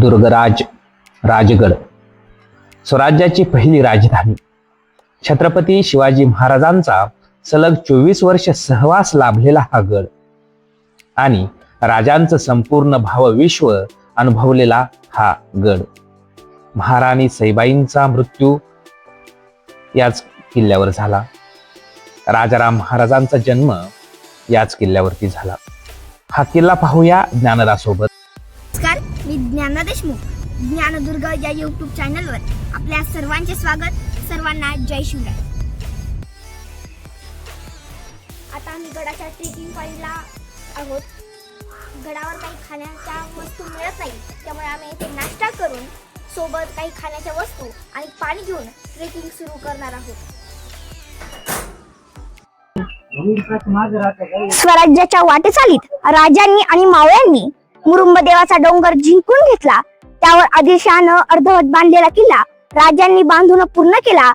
दुर्गराज राजगड. स्वराज्याची पहिली राजधानी. छत्रपती शिवाजी महाराजांचा सलग चोवीस वर्ष सहवास लाभलेला हा गड आणि राजांचं संपूर्ण भावविश्व अनुभवलेला हा गड. महाराणी सईबाईंचा मृत्यू याच किल्ल्यावर झाला. राजाराम महाराजांचा जन्म याच किल्ल्यावरती झाला. हा किल्ला पाहूया ज्ञानदासोबत. ज्ञाना देशमुख ज्ञानदुर्ग या यूट्यूब चॅनलवर आपल्या सर्वांचे स्वागत. सर्वांना जय शिवराय. आता आम्ही गडाच्या ट्रेकिंग पॉईंटला आहोत. गडावर काही खाण्याच्या वस्तू मिळत नाही. त्यामुळे आम्ही इथे नाश्ता करून सोबत काही खाण्याच्या वस्तू आणि पाणी घेऊन ट्रेकिंग सुरू करणार आहोत. स्वराज्याच्या वाटेचालीत राजांनी आणि मावळ्यांनी मुरुंब देवाचा डोंगर जिंकून घेतला. त्यावर आदिलशहानं अर्धवट बांधलेला किल्ला राजांनी बांधून पूर्ण केला.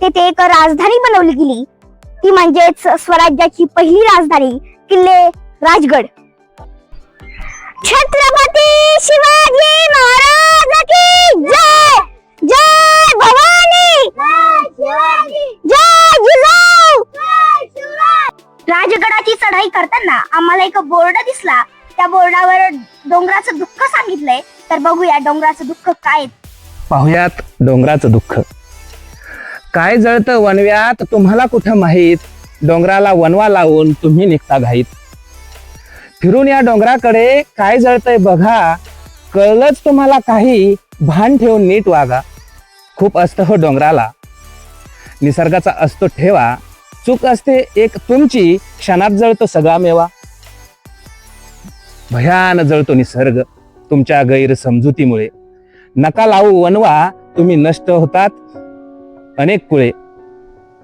तेथे एक राजधानी बनवली गेली. ती म्हणजेच स्वराज्याची पहिली राजधानी किल्ले राजगड. छत्रपती शिवाजी महाराज की जय! जय भवानी! जय जिजाऊ! राजगडाची चढाई करताना आम्हाला एक बोर्ड दिसला. त्या बोर्डावर डोंगराचं दुःख सांगितलंय तर बघूया डोंगराचं दुःख काय पाहुयात डोंगराचं दुःख. काय जळतं वनव्यात तुम्हाला कुठं माहीत? डोंगराला वनवा लावून तुम्ही निघता घाईत. फिरून या डोंगराकडे काय जळतंय बघा. कळलंच तुम्हाला काही? भान ठेवून नीट वागा. खूप असतं हो डोंगराला. निसर्गाचा असतो ठेवा. चूक असते एक तुमची क्षणात जळतो सगळा मेवा. भयान जळतो निसर्ग तुमच्या गैरसमजुतीमुळे. नका लावू वनवा तुम्ही नष्ट होतात अनेक कुळे.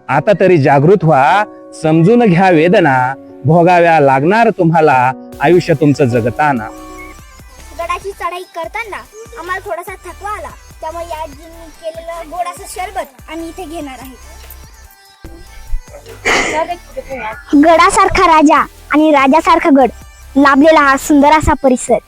आता तरी जागृत व्हा समजून घ्या वेदना भोगाव्या लागणार तुम्हाला आयुष्य तुमचं जगताना. गडाची चढाई करताना आम्हाला थोडासा थकवा आला त्यामुळे या केलेलं गोडाचं शरबत आम्ही इथे घेणार आहे. गडासारखा राजा आणि राजासारखा गड. लाभलेला हा सुंदर असा परिसर.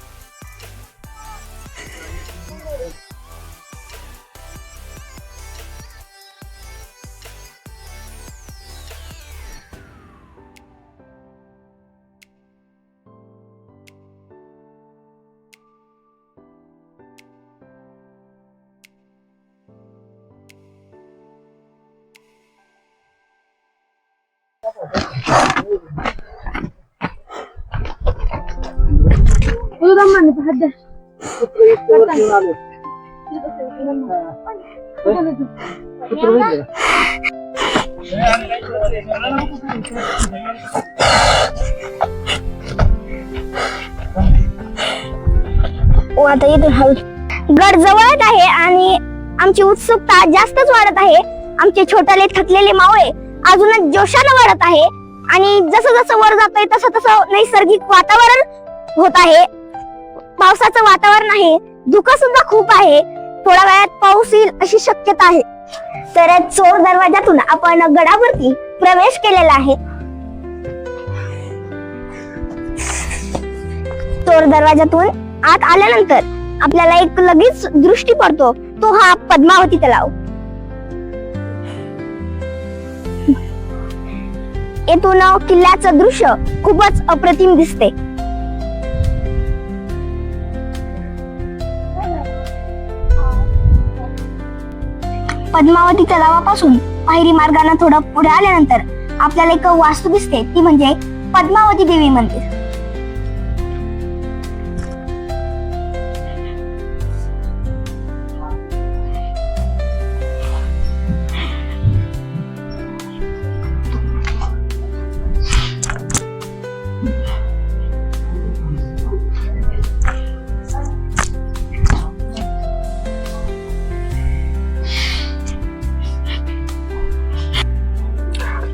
ओ आता येतो हळू. गड जवळच आहे आणि आमची उत्सुकता जास्तच वाढत आहे. आमचे छोटाले थकलेले मावळे अजूनच जोशानं वाढत आहे. आणि जसं जसं वर जातोय तसं तसं नैसर्गिक वातावरण होत आहे. पावसाचं वातावरण आहे धुकं सुद्धा खूप आहे. थोड्या वेळात पाऊस येईल अशी शक्यता आहे. तर चोर दरवाजातून आपण गडावरती प्रवेश केलेला आहे. चोर दरवाजातून आत आल्यानंतर आपल्याला एक लगेच दृष्टी पडतो तो हा पद्मावती तलाव. येथून किल्ल्याचं दृश्य खूपच अप्रतिम दिसते. पद्मावती तलावापासून पायरी मार्गाने थोडं पुढे आल्यानंतर आपल्याला एक वास्तू दिसते ती म्हणजे पद्मावती देवी मंदिर.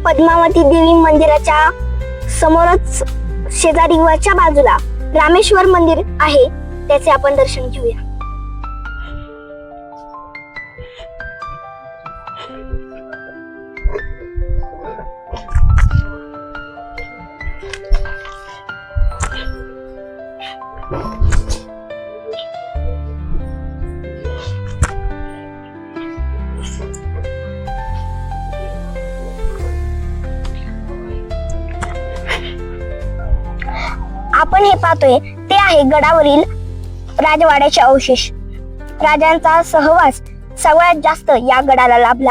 पद्मावती देवी मंदिराच्या समोरच शेजारी वरच्या बाजूला रामेश्वर मंदिर आहे. त्याचे आपण दर्शन घेऊया. आपण हे पाहतोय ते आहे गडावरील राजवाड्याचे अवशेष. राजांचा सहवास सगळ्यात जास्त या गडाला लाभला.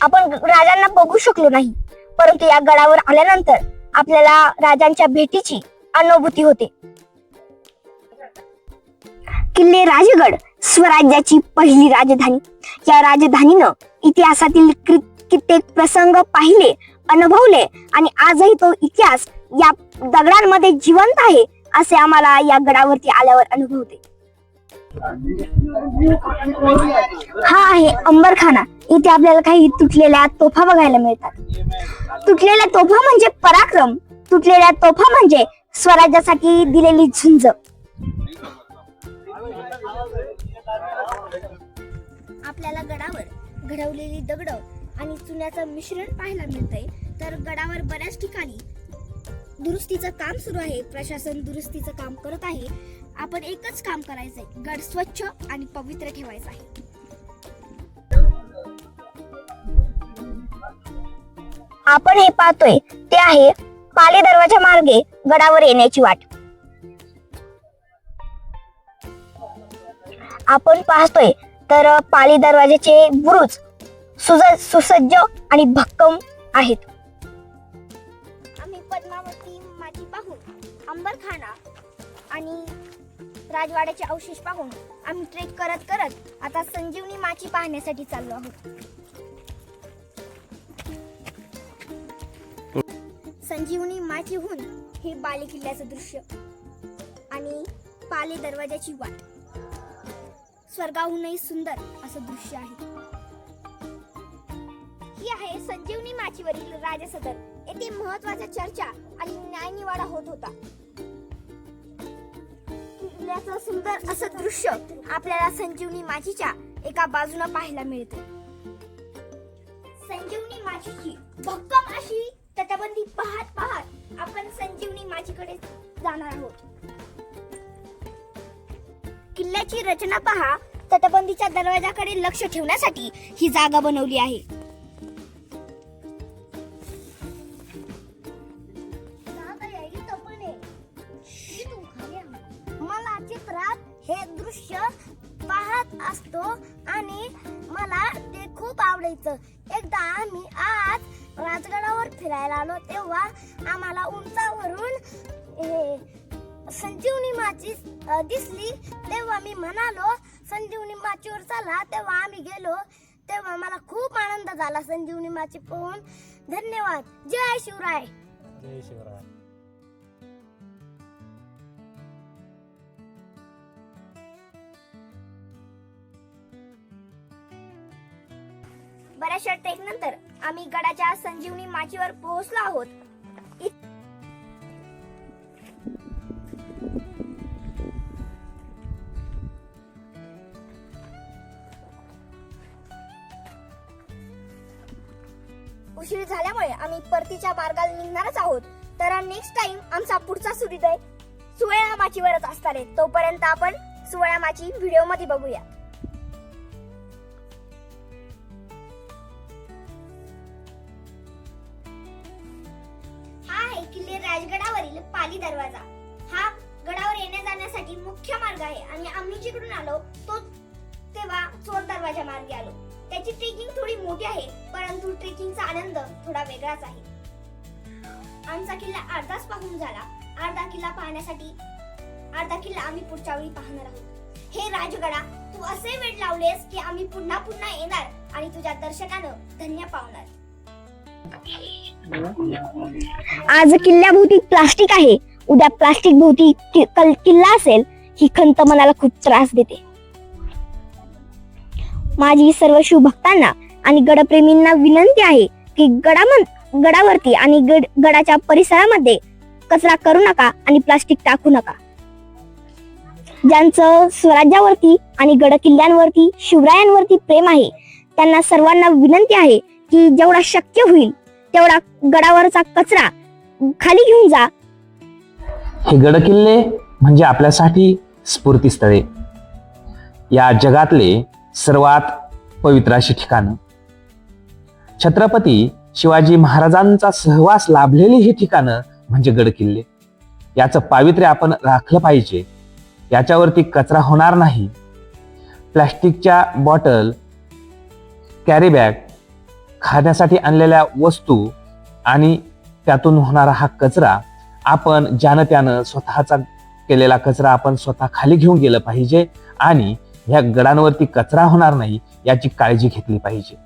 आपण राजांना बघू शकलो नाही परंतु या गडावर आल्यानंतर आपल्याला राजांच्या भेटीची अनुभूती होते. किल्ले राजगड स्वराज्याची पहिली राजधानी. या राजधानीनं इतिहासातील कित्येक प्रसंग पाहिले अनुभवले आणि आजही तो इतिहास या दगडांमध्ये जिवंत आहे असे आम्हाला या गडावरती आल्यावर अनुभवते. हा आहे अंबरखाना. इथे आपल्याला काही तुटलेल्या तोफा बघायला मिळतात. तुटलेल्या तोफा म्हणजे पराक्रम. तुटलेल्या तोफा म्हणजे स्वराज्यासाठी दिलेली झुंज. आपल्याला गडावर घडवलेली दगड आणि चुन्याचं मिश्रण पाहायला मिळतंय. तर गडावर बऱ्याच ठिकाणी दुरुस्तीचं काम सुरू आहे. प्रशासन दुरुस्तीचं काम करत आहे. आपण एकच काम करायचंय. गड स्वच्छ आणि पवित्र ठेवायचं आहे. आपण हे पाहतोय ते आहे पाले दरवाजा मार्गे गडावर येण्याची वाट. आपण पाहतोय तर पाली दरवाजाचे बुरुज सुज सुसज्ज आणि भक्कम आहेत. अंबरखाना आणि राजवाड्याचे अवशेष पाहून आम्ही ट्रेक करत करत आता संजीवनी माची पाहण्यासाठी चाललो आहोत. संजीवनी माचीहून हे बाले किल्ल्याचं दृश्य आणि पाले दरवाजाची वाट. स्वर्गाहूनही सुंदर असं दृश्य आहे. ही आहे संजीवनी माचीवरील राजसदर येथे महत्त्वाच्या चर्चा आणि न्यायनिवाडा होत होता. किल्ल्याचं सुंदर असं दृश्य आपल्याला संजीवनी माचीच्या एका बाजूला पाहायला मिळते. संजीवनी माचीची भक्कम अशी तटबंदी पाहत पाहत आपण संजीवनी माझीकडे जाणार आहोत. किल्ल्याची रचना पहा तटबंदीच्या दरवाजाकडे लक्ष ठेवण्यासाठी ही जागा बनवली आहे. हे दृश्य पाहत असतो आणि मला ते खूप आवडायचं. एकदा आम्ही आज राजगडावर फिरायला आलो तेव्हा आम्हाला उंचावरून हे संजीवनी माची दिसली. तेव्हा मी म्हणालो संजीवनी माचीवर चला. तेव्हा आम्ही गेलो. तेव्हा मला खूप आनंद झाला संजीवनी माची पाहून. धन्यवाद. जय शिवराय. जय शिवराय. बऱ्याचशा ट्रेक नंतर आम्ही गडाच्या संजीवनी माचीवर पोहोचलो आहोत. उशीर झाल्यामुळे आम्ही परतीच्या मार्गाला निघणारच आहोत. तर नेक्स्ट टाइम आमचा पुढचा सूर्योदय सुवळ्या माचीवरच असणार आहे. तोपर्यंत आपण सुवळ्या माची व्हिडिओमध्ये बघूया. आहे. आणि आम्ही जिकडून आलो तो तेव्हा चोर दरवाजा मार्गे आलो. त्याची ट्रेकिंग थोडी मोठी आहे परंतु ट्रेकिंगचा आनंद थोडा वेगळाच आहे. आमचा किल्ला अर्धाच पाहून झाला. अर्धा किल्ला पाहण्यासाठी अर्धा किल्ला आम्ही पुढच्या वेळी पाहणार आहोत. हे राजगडा तू असे वेळ लावलेस की आम्ही पुन्हा पुन्हा येणार आणि तुझ्या दर्शकानं धन्य पावणार. आज किल्ल्याभोवती प्लास्टिक आहे. उद्या प्लास्टिक भोवती किल्ला असेल. ही खंत मनाला खूप त्रास देते. माझी सर्व शिवभक्तांना आणि गडप्रेमींना विनंती आहे की गडामन गडावरती आणि गड गडाच्या परिसरामध्ये कचरा करू नका आणि प्लास्टिक टाकू नका. ज्यांचं स्वराज्यावरती आणि गड किल्ल्यांवरती शिवरायांवरती प्रेम आहे त्यांना सर्वांना विनंती आहे की जेवढा शक्य होईल तेवढा गडावरचा कचरा खाली घेऊन जा. हे गडकिल्ले म्हणजे आपल्यासाठी स्फूर्तीस्थळे. या जगातले सर्वात पवित्र अशी ठिकाणं. छत्रपती शिवाजी महाराजांचा सहवास लाभलेली ही ठिकाणं म्हणजे गडकिल्ले. याचं पावित्र्य आपण राखलं पाहिजे. याच्यावरती कचरा होणार नाही. प्लॅस्टिकच्या बॉटल कॅरीबॅग खाण्यासाठी आणलेल्या वस्तू आणि त्यातून होणारा हा कचरा आपण ज्यानं त्यानं स्वतःचा केलेला कचरा आपण स्वतः खाली घेऊन गेलं पाहिजे आणि ह्या गडांवरती कचरा होणार नाही याची काळजी घेतली पाहिजे.